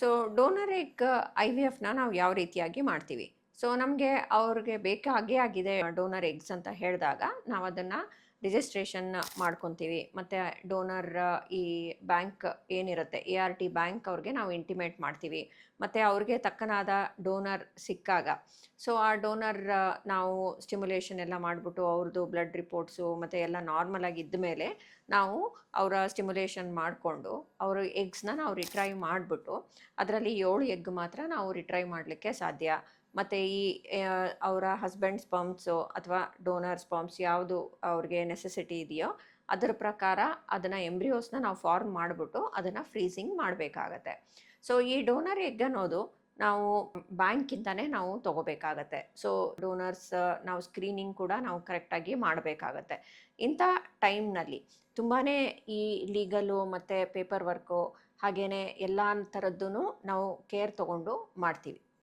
So donor egg I V ಎಫ್ನ ನಾವು ಯಾವ ರೀತಿಯಾಗಿ ಮಾಡ್ತೀವಿ? ಸೊ ನಮಗೆ ಅವ್ರಿಗೆ ಬೇಕಾಗೇ ಆಗಿದೆ ಡೋನರ್ ಎಗ್ಸ್ ಅಂತ ಹೇಳಿದಾಗ ನಾವು ಅದನ್ನು ರಿಜಿಸ್ಟ್ರೇಷನ್ ಮಾಡ್ಕೊತೀವಿ. ಮತ್ತು ಡೋನರ್ ಈ ಬ್ಯಾಂಕ್ ಏನಿರುತ್ತೆ ಎ ಆರ್ ಟಿ ಬ್ಯಾಂಕ್ ಅವ್ರಿಗೆ ನಾವು ಇಂಟಿಮೇಟ್ ಮಾಡ್ತೀವಿ. ಮತ್ತು ಅವ್ರಿಗೆ ತಕ್ಕನಾದ ಡೋನರ್ ಸಿಕ್ಕಾಗ ಸೊ ಆ ಡೋನರ್ ನಾವು ಸ್ಟಿಮ್ಯುಲೇಷನ್ ಎಲ್ಲ ಮಾಡಿಬಿಟ್ಟು ಅವ್ರದ್ದು ಬ್ಲಡ್ ರಿಪೋರ್ಟ್ಸು ಮತ್ತು ಎಲ್ಲ ನಾರ್ಮಲ್ ಆಗಿ ಮೇಲೆ ನಾವು ಅವರ ಸ್ಟಿಮ್ಯುಲೇಷನ್ ಮಾಡಿಕೊಂಡು ಅವರು ಎಗ್ಸ್ನ ನಾವು ರಿಟ್ರೈವ್ ಮಾಡಿಬಿಟ್ಟು, ಅದರಲ್ಲಿ ಏಳು ಎಗ್ ಮಾತ್ರ ನಾವು ರಿಟ್ರೈ ಮಾಡಲಿಕ್ಕೆ ಸಾಧ್ಯ. ಮತ್ತು ಈ ಅವರ ಹಸ್ಬೆಂಡ್ ಸ್ಪಮ್ಸು ಅಥವಾ ಡೋನರ್ ಪಂಪ್ಸ್ ಯಾವುದು ಅವ್ರಿಗೆ ನೆಸೆಸಿಟಿ ಇದೆಯೋ ಅದರ ಪ್ರಕಾರ ಅದನ್ನು ಎಂಬ್ರಿಯೋಸ್ನ ನಾವು ಫಾರ್ಮ್ ಮಾಡಿಬಿಟ್ಟು ಅದನ್ನು ಫ್ರೀಸಿಂಗ್ ಮಾಡಬೇಕಾಗತ್ತೆ. ಸೊ ಈ ಡೋನರ್ ಎಗ್ ಅನ್ನೋದು ನಾವು ಬ್ಯಾಂಕಿಂದನೇ ನಾವು ತಗೋಬೇಕಾಗತ್ತೆ. ಸೊ ಡೋನರ್ಸ್ ನಾವು ಸ್ಕ್ರೀನಿಂಗ್ ಕೂಡ ನಾವು ಕರೆಕ್ಟಾಗಿ ಮಾಡಬೇಕಾಗತ್ತೆ. ಇಂಥ ಟೈಮ್ನಲ್ಲಿ ತುಂಬಾ ಈ ಲೀಗಲು ಮತ್ತು ಪೇಪರ್ ವರ್ಕು ಹಾಗೆಯೇ ಎಲ್ಲ ಥರದ್ದು ನಾವು ಕೇರ್ ತಗೊಂಡು ಮಾಡ್ತೀವಿ.